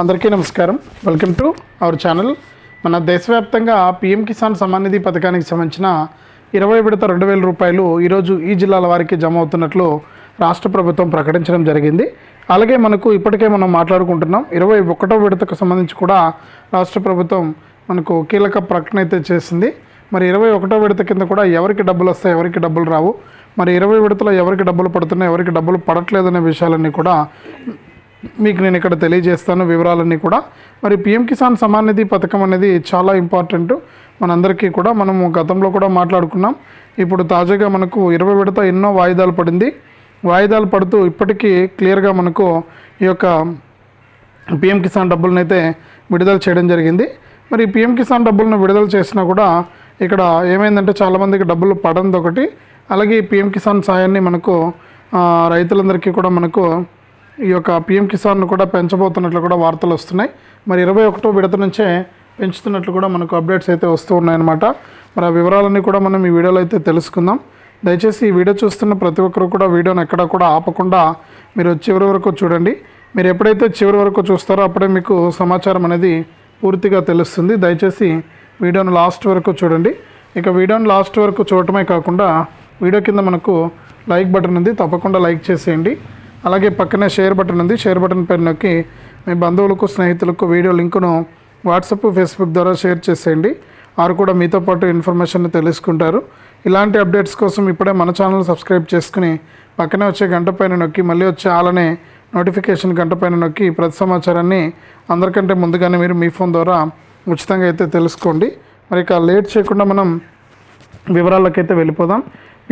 అందరికీ నమస్కారం. Welcome to our channel మన దేశవ్యాప్తంగా పిఎం కిసాన్ సమ్మాన్ నిధి పథకానికి సంబంధించిన ఇరవై విడత రెండు వేల రూపాయలు ఈరోజు ఈ జిల్లాల వారికి జమ అవుతున్నట్లు రాష్ట్ర ప్రభుత్వం ప్రకటించడం జరిగింది. అలాగే మనకు ఇప్పటికే మనం మాట్లాడుకుంటున్నాం. ఇరవై ఒకటో విడతకు సంబంధించి కూడా రాష్ట్ర ప్రభుత్వం మనకు కీలక ప్రకటన అయితే చేసింది. మరి ఇరవై ఒకటో విడత కింద కూడా ఎవరికి డబ్బులు వస్తాయి ఎవరికి డబ్బులు రావు? మరి ఇరవై విడతలో ఎవరికి డబ్బులు పడుతున్నాయి ఎవరికి డబ్బులు పడట్లేదనే విషయాలన్నీ కూడా మీకు నేను ఇక్కడ తెలియజేస్తాను వివరాలన్నీ కూడా. మరి పిఎం కిసాన్ సమాన్ నిధి పథకం అనేది చాలా ఇంపార్టెంట్. మనందరికీ కూడా మనము గతంలో కూడా మాట్లాడుకున్నాం. ఇప్పుడు తాజాగా మనకు ఇరవై విడత ఎన్నో వాయిదాలు పడింది. వాయిదాలు పడుతూ ఇప్పటికీ క్లియర్గా మనకు ఈ యొక్క పిఎం కిసాన్ డబ్బులనైతే అయితే విడుదల చేయడం జరిగింది. మరి పిఎం కిసాన్ డబ్బులను విడుదల చేసినా కూడా ఇక్కడ ఏమైందంటే చాలామందికి డబ్బులు పడంది ఒకటి అలాగే పిఎం కిసాన్ సాయాన్ని మనకు రైతులందరికీ కూడా మనకు ఈ యొక్క పిఎం కిసాన్ను కూడా పెంచబోతున్నట్లు కూడా వార్తలు వస్తున్నాయి. మరి ఇరవై ఒకటో విడత నుంచే పెంచుతున్నట్లు కూడా మనకు అప్డేట్స్ అయితే వస్తూ ఉన్నాయన్నమాట. మరి ఆ వివరాలన్నీ కూడా మనం ఈ వీడియోలో అయితే తెలుసుకుందాం. దయచేసి ఈ వీడియో చూస్తున్న ప్రతి ఒక్కరు కూడా వీడియోని ఎక్కడా కూడా ఆపకుండా మీరు చివరి వరకు చూడండి. మీరు ఎప్పుడైతే చివరి వరకు చూస్తారో అప్పుడే మీకు సమాచారం అనేది పూర్తిగా తెలుస్తుంది. దయచేసి వీడియోను లాస్ట్ వరకు చూడండి. ఇక వీడియోను లాస్ట్ వరకు చూడటమే కాకుండా వీడియో కింద మనకు లైక్ బటన్ ఉంది. తప్పకుండా లైక్ చేసేయండి. అలాగే పక్కనే షేర్ బటన్ ఉంది. షేర్ బటన్ పైన నొక్కి మీ బంధువులకు స్నేహితులకు వీడియో లింకును వాట్సాప్ ఫేస్బుక్ ద్వారా షేర్ చేసేయండి. వారు కూడా మీతో పాటు ఇన్ఫర్మేషన్ తెలుసుకుంటారు. ఇలాంటి అప్డేట్స్ కోసం ఇప్పుడే మన ఛానల్ సబ్స్క్రైబ్ చేసుకుని పక్కనే వచ్చే గంట పైన నొక్కి మళ్ళీ వచ్చే ఆలనే నోటిఫికేషన్ గంట పైన నొక్కి ప్రతి సమాచారాన్ని అందరికంటే ముందుగానే మీరు మీ ఫోన్ ద్వారా ఉచితంగా అయితే తెలుసుకోండి. మరి ఇక లేట్ చేయకుండా మనం వివరాలకైతే వెళ్ళిపోదాం.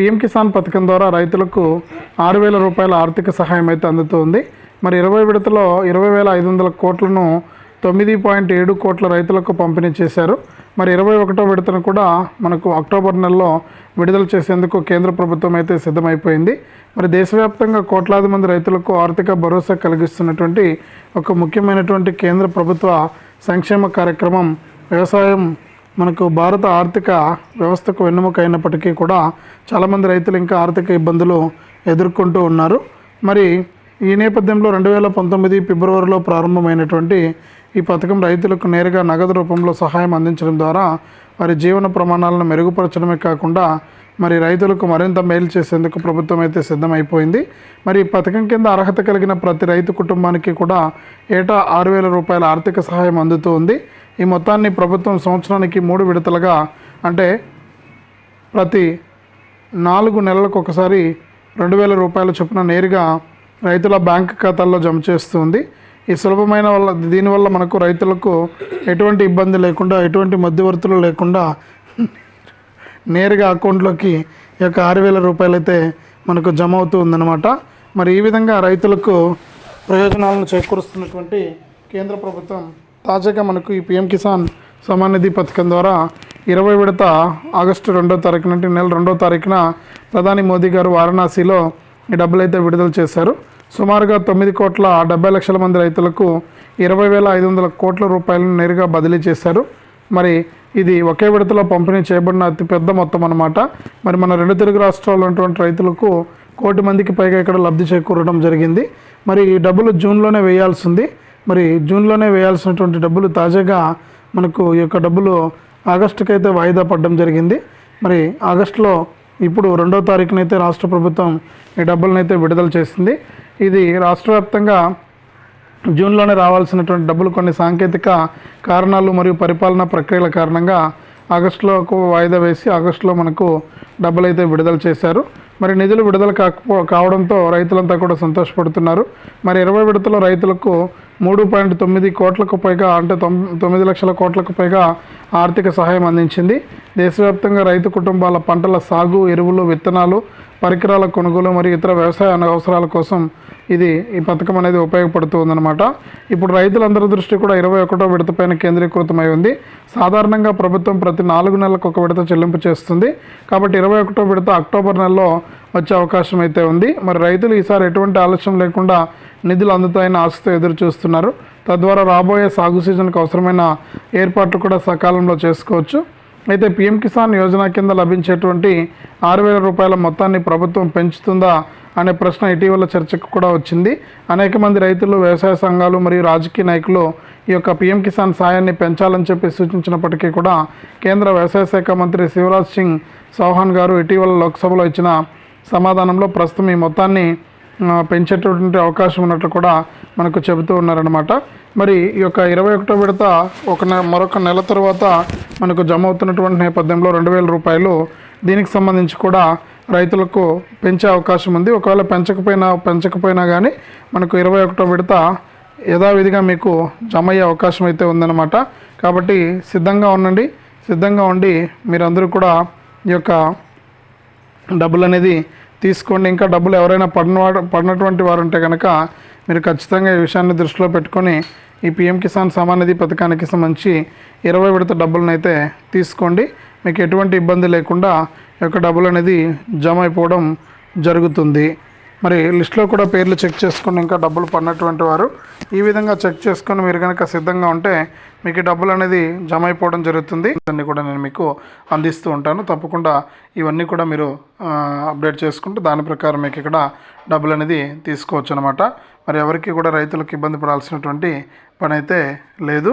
పిఎం కిసాన్ పథకం ద్వారా రైతులకు ఆరు వేల రూపాయల ఆర్థిక సహాయం అయితే అందుతుంది. మరి ఇరవై విడతలో ఇరవై వేల ఐదు వందల కోట్లను తొమ్మిది పాయింట్ ఏడు కోట్ల రైతులకు పంపిణీ చేశారు. మరి ఇరవై ఒకటో విడతను కూడా మనకు అక్టోబర్ నెలలో విడుదల చేసేందుకు కేంద్ర ప్రభుత్వం అయితే సిద్ధమైపోయింది. మరి దేశవ్యాప్తంగా కోట్లాది మంది రైతులకు ఆర్థిక భరోసా కలిగిస్తున్నటువంటి ఒక ముఖ్యమైనటువంటి కేంద్ర ప్రభుత్వ సంక్షేమ కార్యక్రమం వ్యవసాయం మనకు భారత ఆర్థిక వ్యవస్థకు వెన్నెముక అయినప్పటికీ కూడా చాలామంది రైతులు ఇంకా ఆర్థిక ఇబ్బందులు ఎదుర్కొంటూ ఉన్నారు. మరి ఈ నేపథ్యంలో రెండు వేల పంతొమ్మిది ఫిబ్రవరిలో ప్రారంభమైనటువంటి ఈ పథకం రైతులకు నేరుగా నగదు రూపంలో సహాయం అందించడం ద్వారా వారి జీవన ప్రమాణాలను మెరుగుపరచడమే కాకుండా మరి రైతులకు మరింత మేలు చేసేందుకు ప్రభుత్వం అయితే సిద్ధమైపోయింది. మరి ఈ పథకం కింద అర్హత కలిగిన ప్రతి రైతు కుటుంబానికి కూడా ఏటా ఆరు వేల రూపాయల ఆర్థిక సహాయం అందుతూ ఉంది. ఈ మొత్తాన్ని ప్రభుత్వం సంవత్సరానికి మూడు విడతలుగా అంటే ప్రతి నాలుగు నెలలకు ఒకసారి రెండు వేల రూపాయల చొప్పున నేరుగా రైతుల బ్యాంక్ ఖాతాల్లో జమ చేస్తుంది. ఈ సులభమైన వల్ల దీనివల్ల మనకు రైతులకు ఎటువంటి ఇబ్బంది లేకుండా ఎటువంటి మధ్యవర్తులు లేకుండా నేరుగా అకౌంట్లోకి ఈ యొక్క ఆరు వేల రూపాయలు అయితే మనకు జమ అవుతూ ఉందన్నమాట మరి ఈ విధంగా రైతులకు ప్రయోజనాలను చేకూరుస్తున్నటువంటి కేంద్ర ప్రభుత్వం తాజాగా మనకు ఈ పిఎం కిసాన్ సమాన్ నిధి పథకం ద్వారా ఇరవై విడత ఆగస్టు రెండో తారీఖు అంటే నెల రెండో తారీఖున ప్రధాని మోదీ గారు వారణాసిలో ఈ డబ్బులు అయితే విడుదల చేశారు. సుమారుగా తొమ్మిది కోట్ల డెబ్బై లక్షల మంది రైతులకు ఇరవై వేల ఐదు వందల కోట్ల రూపాయలను నేరుగా బదిలీ చేశారు. మరి ఇది ఒకే విడతలో పంపిణీ చేయబడిన అతిపెద్ద మొత్తం అన్నమాట. మరి మన రెండు తెలుగు రాష్ట్రాల్లో ఉన్నటువంటి రైతులకు కోటి మందికి పైగా ఇక్కడ లబ్ధి చేకూరడం జరిగింది. మరి ఈ డబ్బులు జూన్లోనే వేయాల్సింది మరి జూన్లోనే వేయాల్సినటువంటి డబ్బులు తాజాగా మనకు ఈ యొక్క డబ్బులు ఆగస్టుకి అయితే వాయిదా పడడం జరిగింది. మరి ఆగస్టులో ఇప్పుడు రెండో తారీఖునైతే రాష్ట్ర ప్రభుత్వం ఈ డబ్బులనైతే విడుదల చేసింది. ఇది రాష్ట్ర వ్యాప్తంగా జూన్లోనే రావాల్సినటువంటి డబ్బులు కొన్ని సాంకేతిక కారణాలు మరియు పరిపాలనా ప్రక్రియల కారణంగా ఆగస్టులోకి వాయిదా వేసి ఆగస్టులో మనకు డబ్బులు అయితే విడుదల చేశారు. మరి నిధులు విడుదల కాకపో కావడంతో రైతులంతా కూడా సంతోషపడుతున్నారు. మరి ఇరవై విడతలో రైతులకు మూడు పాయింట్ తొమ్మిది కోట్లకు పైగా అంటే తొమ్మిది లక్షల కోట్లకు పైగా ఆర్థిక సహాయం అందించింది. దేశవ్యాప్తంగా రైతు కుటుంబాల పంటల సాగు ఎరువులు విత్తనాలు పరికరాల కొనుగోలు మరియు ఇతర వ్యవసాయ అవసరాల కోసం ఇది ఈ పథకం అనేది ఉపయోగపడుతుందన్నమాట. ఇప్పుడు రైతులందరి దృష్టి కూడా ఇరవై ఒకటో విడతపైన కేంద్రీకృతమై ఉంది. సాధారణంగా ప్రభుత్వం ప్రతి నాలుగు నెలలకు ఒక విడత చెల్లింపు చేస్తుంది. కాబట్టి ఇరవై ఒకటో విడత అక్టోబర్ నెలలో వచ్చే అవకాశం అయితే ఉంది. మరి రైతులు ఈసారి ఎటువంటి ఆలస్యం లేకుండా నిధులు అందుతాయని ఆశతో ఎదురు చూస్తున్నారు. తద్వారా రాబోయే సాగు సీజన్కు అవసరమైన ఏర్పాట్లు కూడా సకాలంలో చేసుకోవచ్చు. అయితే పీఎం కిసాన్ యోజన కింద లభించేటువంటి ఆరు వేల రూపాయల మొత్తాన్ని ప్రభుత్వం పెంచుతుందా అనే ప్రశ్న ఇటీవల చర్చకు కూడా వచ్చింది. అనేక మంది రైతులు వ్యవసాయ సంఘాలు మరియు రాజకీయ నాయకులు ఈ యొక్క పీఎం కిసాన్ సాయాన్ని పెంచాలని చెప్పి సూచించినప్పటికీ కూడా కేంద్ర వ్యవసాయ శాఖ మంత్రి శివరాజ్ సింగ్ చౌహాన్ గారు ఇటీవల లోక్సభలో ఇచ్చిన సమాధానంలో ప్రస్తుతం ఈ మొత్తాన్ని పెంచేటటువంటి అవకాశం ఉన్నట్లు కూడా మనకు చెబుతూ ఉన్నారనమాట మరి ఈ యొక్క ఇరవై ఒకటో విడత ఒక నె మరొక నెల తర్వాత మనకు జమ అవుతున్నటువంటి నేపథ్యంలో రెండు వేల రూపాయలు దీనికి సంబంధించి కూడా రైతులకు పెంచే అవకాశం ఉంది. ఒకవేళ పెంచకపోయినా పెంచకపోయినా కానీ మనకు ఇరవై ఒకటో విడత యథావిధిగా మీకు జమ అయ్యే అవకాశం అయితే ఉందన్నమాట. కాబట్టి సిద్ధంగా ఉండండి. సిద్ధంగా ఉండి మీరందరూ కూడా ఈ యొక్క డబ్బులు అనేది తీసుకోండి. ఇంకా డబ్బులు ఎవరైనా పడిన పడినటువంటి వారు ఉంటే కనుక మీరు ఖచ్చితంగా ఈ విషయాన్ని దృష్టిలో పెట్టుకొని ఈ పిఎం కిసాన్ సమాన్ నిధి పథకానికి సంబంధించి ఇరవై విడత డబ్బులను అయితే తీసుకోండి. మీకు ఎటువంటి ఇబ్బంది లేకుండా యొక్క డబ్బులు అనేది జమ అయిపోవడం జరుగుతుంది. మరి లిస్ట్లో కూడా పేర్లు చెక్ చేసుకుని ఇంకా డబ్బులు పడినటువంటి వారు ఈ విధంగా చెక్ చేసుకొని మీరు కనుక సిద్ధంగా ఉంటే మీకు డబ్బులు అనేది జమ అయిపోవడం జరుగుతుంది. ఇవన్నీ కూడా నేను మీకు అందిస్తూ ఉంటాను. తప్పకుండా ఇవన్నీ కూడా మీరు అప్డేట్ చేసుకుంటూ దాని ప్రకారం మీకు ఇక్కడ డబ్బులు అనేది తీసుకోవచ్చు అనమాట మరి ఎవరికి కూడా రైతులకు ఇబ్బంది పడాల్సినటువంటి పని అయితే లేదు.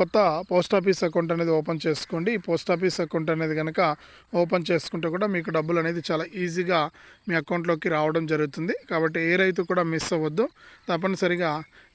కొత్త పోస్ట్ ఆఫీస్ అకౌంట్ అనేది ఓపెన్ చేసుకోండి. ఈ పోస్ట్ ఆఫీస్ అకౌంట్ అనేది కనుక ఓపెన్ చేసుకుంటే కూడా మీకు డబ్బులు అనేది చాలా ఈజీగా మీ అకౌంట్లోకి రావడం జరుగుతుంది. కాబట్టి ఏ రైతు కూడా మిస్ అవ్వద్దు. తప్పనిసరిగా